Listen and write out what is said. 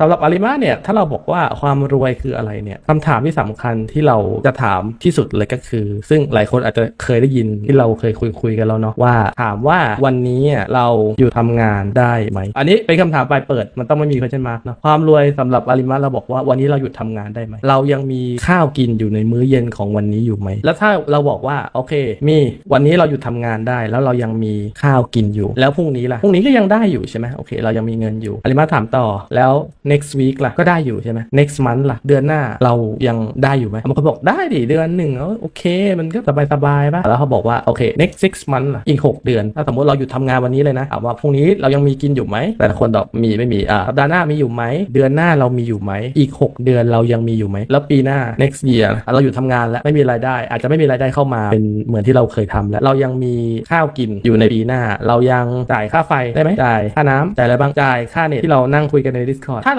สำหรับอาริมาเนี่ยถ้าเราบอกว่าความรวยคืออะไรเนี่ยคำถามที่สำคัญที่เราจะถามที่สุดเลยก็คือ ซึ่งหลายคนอาจจะเคยได้ยินที่เราเคยคุยคุยกันแล้วเนาะว่า ถามว่าวันนี้เราอยู่ทำงานได้ไหมอันนี้เป็นคำถามปลายเปิดมันต้องไม่มี question mark เนอะความรวยสำหรับอาริมาเราบอกว่าวันนี้เราหยุดทำงานได้ไหมเรายังมีข้าวกินอยู่ในมื้อเย็นของวันนี้อยู่ไหมแล้วถ้าเราบอกว่าโอเค มีวันนี้เราหยุดทำงานได้ แล้วเรายังมีข้าวกินอยู่ แล้วพรุ่งนี้ล่ะพรุ่งนี้ก็ยังได้อยู่ใช่ไหมโอเค เรายังมีเงินอยู่อาริมาถามต่อแล้ว next week ล่ะก็ได้อยู่ใช่ไหม next month ล่ะเดือนหน้าเรายังได้อยู่ไหมบางคนบอกได้ดิเดือนหนึ่งเออโอเค มันก็สบายสบายๆป่ะแล้วเขาบอกว่าโอเค next six month ล่ะอีก 6 เดือน ถ้าสมมติเราหยุดทำงานวันนี้เลยนะถามว่าพรุ่งนี้เรายังมีกินอยู่ไหมแต่คนตอบมีไม่มีอ่าสัปดาห์หน้ามีอยู่ไหมเดือนหน้าเรามีอยู่ไหมอีก 6 เดือนเรายังมีอยู่ไหมแล้วปีหน้า next year เราหยุดทำงานแล้วไม่มีรายได้ อาจจะไม่มีรายได้เข้ามาเป็นเหมือนที่เราเคยทำแล้วเรายังมีข้าวกินอยู่ในปีหน้า เรายังจ่ายค่าไฟได้ไหมจ่ายค่าน้ำจ่ายอะไรบ้างจ่ายค่าเน็ตที่เรานั่งคุยกันใน Discord ถ้า